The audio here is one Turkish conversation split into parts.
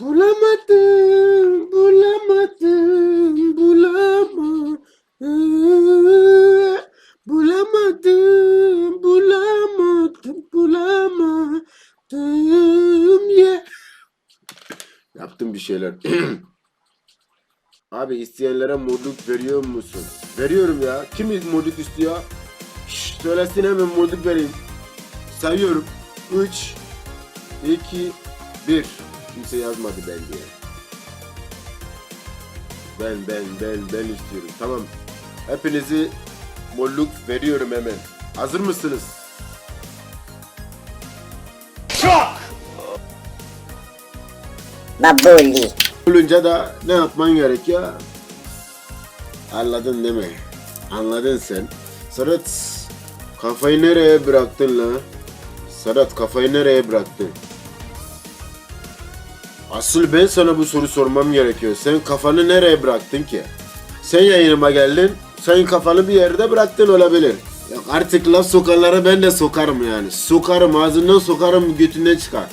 Bulamadım, bulamadım, bulamadım. Bulamadım, bulamadım, bulamadım. Yeah. Yaptım bir şeyler. Abi isteyenlere modluk veriyor musun? Veriyorum ya. Kim modluk istiyor? Şşş, söylesin hemen modluk vereyim. Sayıyorum. 3 2 1 Kimse yazmadı ben diye. Ben ben ben ben istiyorum. Tamam. Hepinizi molluk veriyorum hemen. Hazır mısınız? Babuli. Olunca da ne yapman gerekiyor? Anladın değil mi? Anladın sen. Serhat kafayı nereye bıraktın la? Serhat kafayı nereye bıraktın? Asıl ben sana bu soru sormam gerekiyor. Sen kafanı nereye bıraktın ki? Sen yayınıma geldin. Sen kafanı bir yerde bıraktın olabilir. Yok artık laf sokanlara ben de sokarım yani. Sokarım ağzından sokarım götünden çıkar.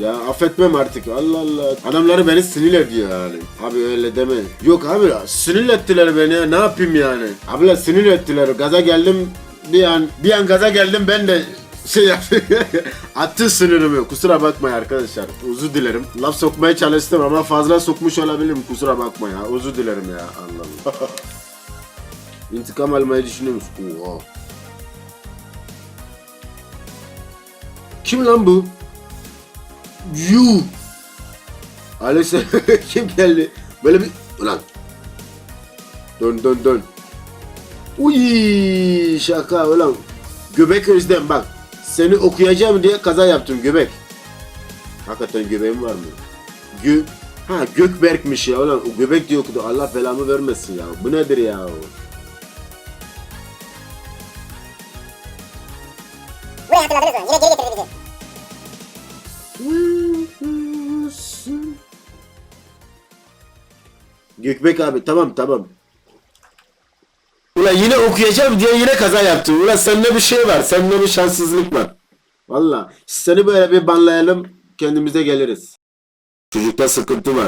Ya affetmem artık Allah Allah. Adamları beni sinir ediyor yani. Abi öyle deme. Yok abi sinir ettiler beni ya ne yapayım yani. Abla sinir ettiler gaza geldim bir an bir an gaza geldim ben de şey yaptım. Attı sinirimi kusura bakmayın arkadaşlar. Özür dilerim. Laf sokmaya çalıştım ama fazla sokmuş olabilirim kusura bakma ya. Özür dilerim ya Allah Allah. İntikam almayı düşünüyor musun? Oha. Kim lan bu? Yu. Alex kim geldi? Böyle bir ulan. Dön dön dön. Uy şaka ulan. Göbek Özlem bak. Seni okuyacağım diye kaza yaptım göbek. Hakikaten göbeğim var mı? Gö ha Gökberk'miş ya ulan o göbek diye okudu. Allah belamı vermesin ya. Bu nedir ya? Burayı hatırladınız mı? Yine geri getirdi bizi. Gökbek abi tamam tamam. Ulan yine okuyacağım diye yine kaza yaptım. Ulan sende bir şey var. Sende bir şanssızlık var. Valla seni böyle bir banlayalım kendimize geliriz. Çocukta sıkıntı var.